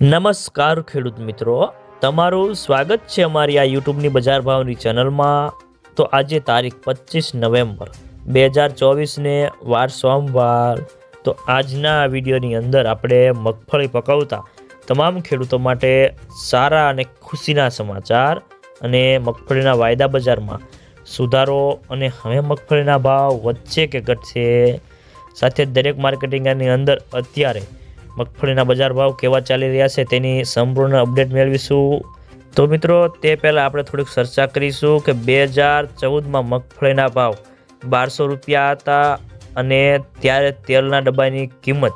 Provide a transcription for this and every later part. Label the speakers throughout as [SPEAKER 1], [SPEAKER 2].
[SPEAKER 1] નમસ્કાર ખેડૂત મિત્રો, તમારું સ્વાગત છે અમારી આ યુટ્યુબની બજાર ભાવની ચેનલમાં. તો આજે તારીખ પચીસ નવેમ્બર બે હજાર ચોવીસને વાર સોમવાર. તો આજના વિડીયોની અંદર આપણે મગફળી પકવતા તમામ ખેડૂતો માટે સારા અને ખુશીના સમાચાર અને મગફળીના વાયદા બજારમાં સુધારો અને હવે મગફળીના ભાવ વધશે કે ઘટશે? સાથે દરેક માર્કેટિંગની અંદર અત્યારે મગફળીના બજાર ભાવ કેવા ચાલી રહ્યા છે તેની સંપૂર્ણ અપડેટ મેળવીશું. તો મિત્રો, તે પહેલાં આપણે થોડીક ચર્ચા કરીશું કે બે હજાર ચૌદમાં મગફળીના ભાવ બારસો રૂપિયા હતા અને ત્યારે તેલના ડબ્બાની કિંમત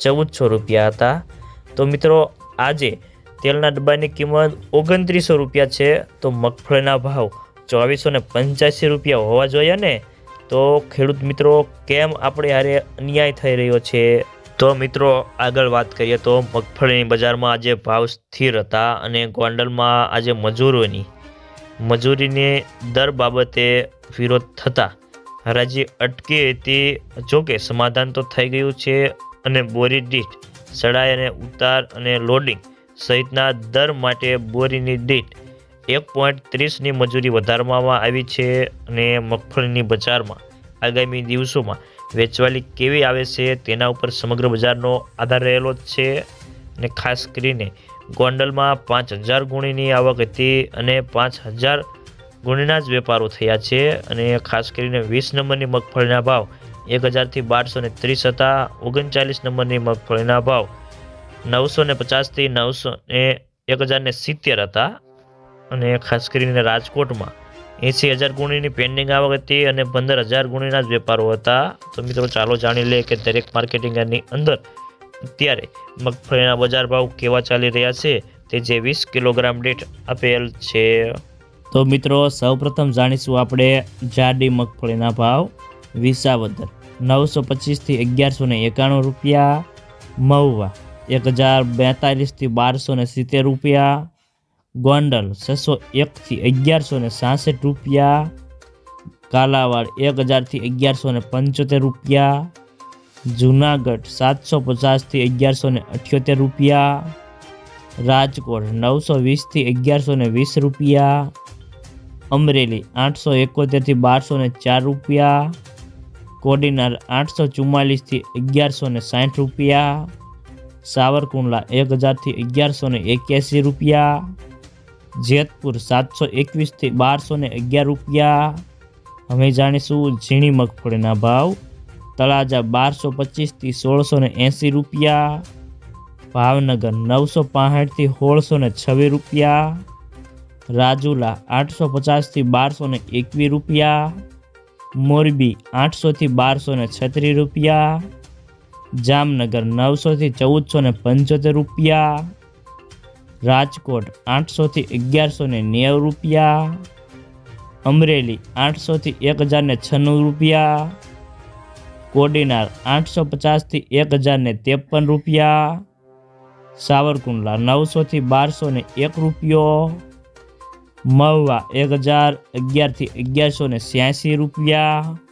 [SPEAKER 1] ચૌદસો રૂપિયા હતા. તો મિત્રો, આજે તેલના ડબ્બાની કિંમત ઓગણત્રીસો રૂપિયા છે. તો મગફળીના ભાવ ચોવીસો ને પંચ્યાસી રૂપિયા હોવા જોઈએ ને? તો ખેડૂત મિત્રો, કેમ આપણે હારે અન્યાય થઈ રહ્યો છે? તો મિત્રો, આગળ વાત કરીએ તો મગફળીની બજારમાં આજે ભાવ સ્થિર હતા અને ગોંડલમાં આજે મજૂરોની, મજૂરીની દર બાબતે વિરોધ થતા. હરાજી અટકી હતી જોકે સમાધાન તો થઈ ગયું છે અને બોરી દીઠ, સડાઈ અને ઉતાર અને લોડિંગ સહિતના દર માટે બોરીની દીઠ એક પોઈન્ટ ત્રીસની મજૂરી વધારવામાં આવી છે અને મગફળીની બજારમાં આગામી દિવસોમાં વેચવાલી કેવી આવે છે તેના ઉપર સમગ્ર બજારનો આધાર રહેલો જ છે અને ખાસ કરીને ગોંડલમાં પાંચ હજાર ગુણીની આવક હતી અને પાંચ હજાર ગુણીના જ વેપારો થયા છે અને ખાસ કરીને વીસ નંબરની મગફળીના ભાવ એક હજારથી બારસો ને ત્રીસ હતા, ઓગણચાલીસ નંબરની મગફળીના ભાવ નવસો ને પચાસથી નવસો ને એક હજાર ને સિત્તેર હતા અને ખાસ કરીને રાજકોટમાં એંસી હજાર ગુણીની પેન્ડિંગ આવક હતી અને પંદર હજાર ગુણીના જ વેપારો હતા. તો મિત્રો, ચાલો જાણી લઈએ કે દરેક માર્કેટિંગની અંદર અત્યારે મગફળીના બજાર ભાવ કેવા ચાલી રહ્યા છે તે જે વીસ કિલોગ્રામ દીઠ આપેલ છે. તો મિત્રો, સૌપ્રથમ જાણીશું આપણે જાડી મગફળીના ભાવ વિસાવદર. નવસો પચીસથી અગિયારસો ને એકાણું રૂપિયા, મહુવા એક હજાર બેતાલીસથી બારસો સિત્તેર રૂપિયા ગોંડલ છસો એકથી અગિયારસો ને સાસઠ રૂપિયા, કાલાવાડ એક હજારથી અગિયારસો ને પંચોતેર રૂપિયા, જુનાગઢ સાતસો પચાસથી અગિયારસો ને અઠ્યોતેર રૂપિયા, રાજકોટ નવસો વીસથી અગિયારસો ને વીસ રૂપિયા, અમરેલી આઠસો એકોતેરથી બારસો ને ચાર રૂપિયા, કોડીનાર આઠસો ચુમ્માલીસથી અગિયારસો ને સાઠ રૂપિયા, સાવરકુંડલા એક હજારથી અગિયારસો ને એક્યાસી રૂપિયા જેતપુર સાતસો એકવીસથી બારસો ને અગિયાર રૂપિયા. અમે જાણીશું ઝીણી મગફળીના ભાવ. તળાજા બારસો પચીસથી સોળસો ને એંસી રૂપિયા. ભાવનગર નવસો પાસઠથી સોળસો ને છવ્વીસ રૂપિયા. રાજુલા આઠસો પચાસથી બારસો ને એકવીસ રૂપિયા. મોરબી આઠસોથી બારસો ને છત્રીસ રૂપિયા. જામનગર નવસોથી ચૌદસો ને પંચોતેર રૂપિયા. રાજકોટ આઠસોથી અગિયારસોને નેવું રૂપિયા, અમરેલી આઠસોથી એક હજારને છન્નું રૂપિયા, કોડીનાર આઠસો પચાસથી એક હજારને ત્રેપન રૂપિયા, સાવરકુંડલા નવસોથી બારસો ને એક રૂપિયો, મહુવા એક હજાર અગિયારથી અગિયારસો ને રૂપિયા